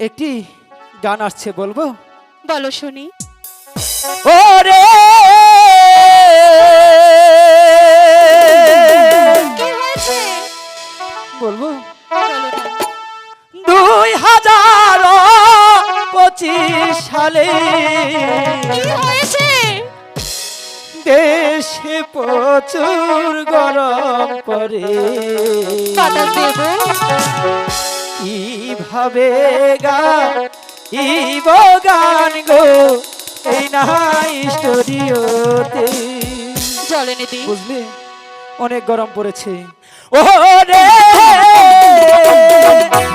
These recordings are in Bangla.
একটি গান আসছে বলব? বলো শুনি। ওরে! বলব? দুই হাজার পঁচিশ সালে দেশে প্রচুর গরম পড়ে। বাতাস দেব কীভাবে গা। ইব গান গো এই নাই স্টুডিওতে। জলে নিদি বুঝলি? অনেক গরম পড়েছে। ও রে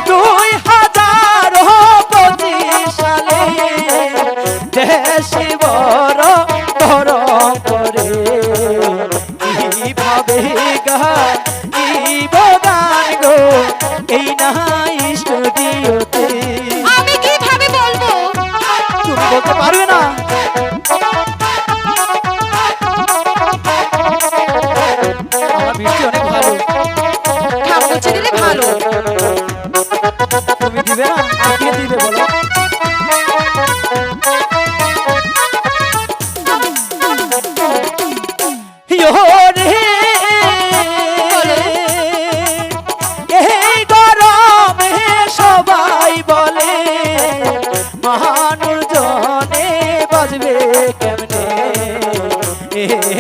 দুই হাজার পঁচিশ সালে দেশে বড় গরম পড়ে। কীভাবে গা ইব গান গো এই নাই 아, 말해.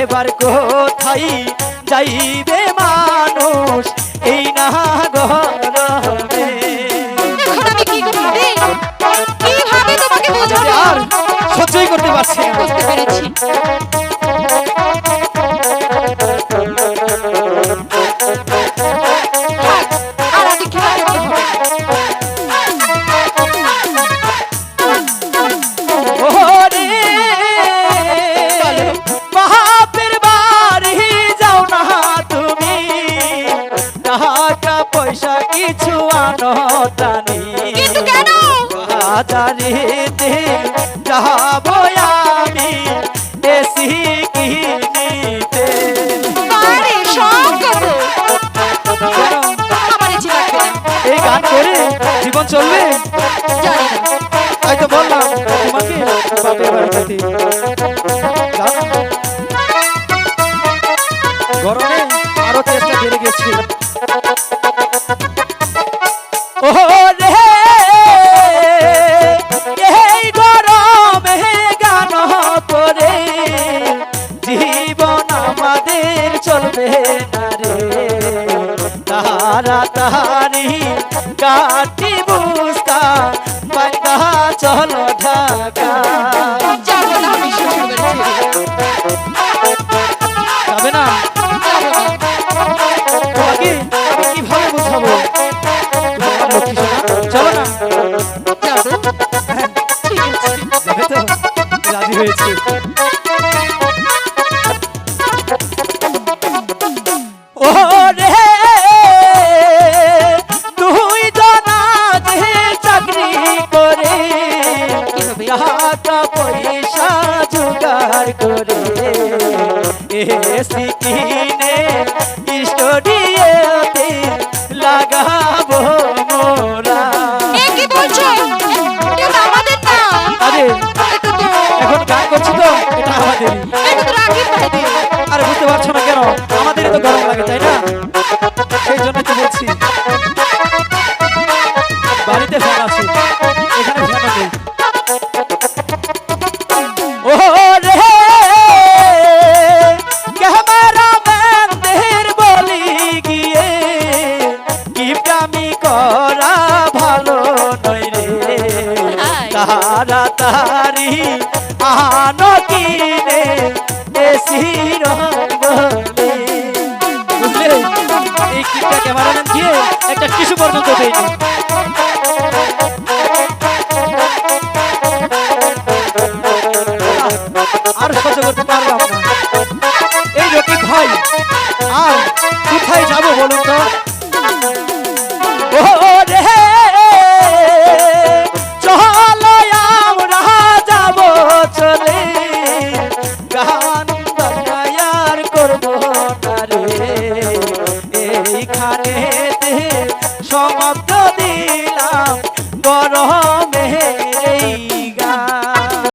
এবার কোথায় যাইবে মানুষ? এই না গরমে। আর সহ্যই করতে পারছি বুঝতে পেরেছি। কেন? বাজারেতে যাব আমি এসি কিনিতে। এই গান করে জীবন চলবে। তারি কাটি বুস্তা বাঙ্গা চল ঢাকা। যাব না? তোমাকে কীভাবে বুঝাবো? চলো না। রাজি হয়েছে। এসি তারি আনো কিনে এসি রঙলে বুঝলে? এই কিপটা ক্যামেরাম্যান দিয়ে একটা টিস্যু পর্যন্ত আর সহ্য করতে পারলাম এই ভাই, আর কোথায় যাব বলুন তো?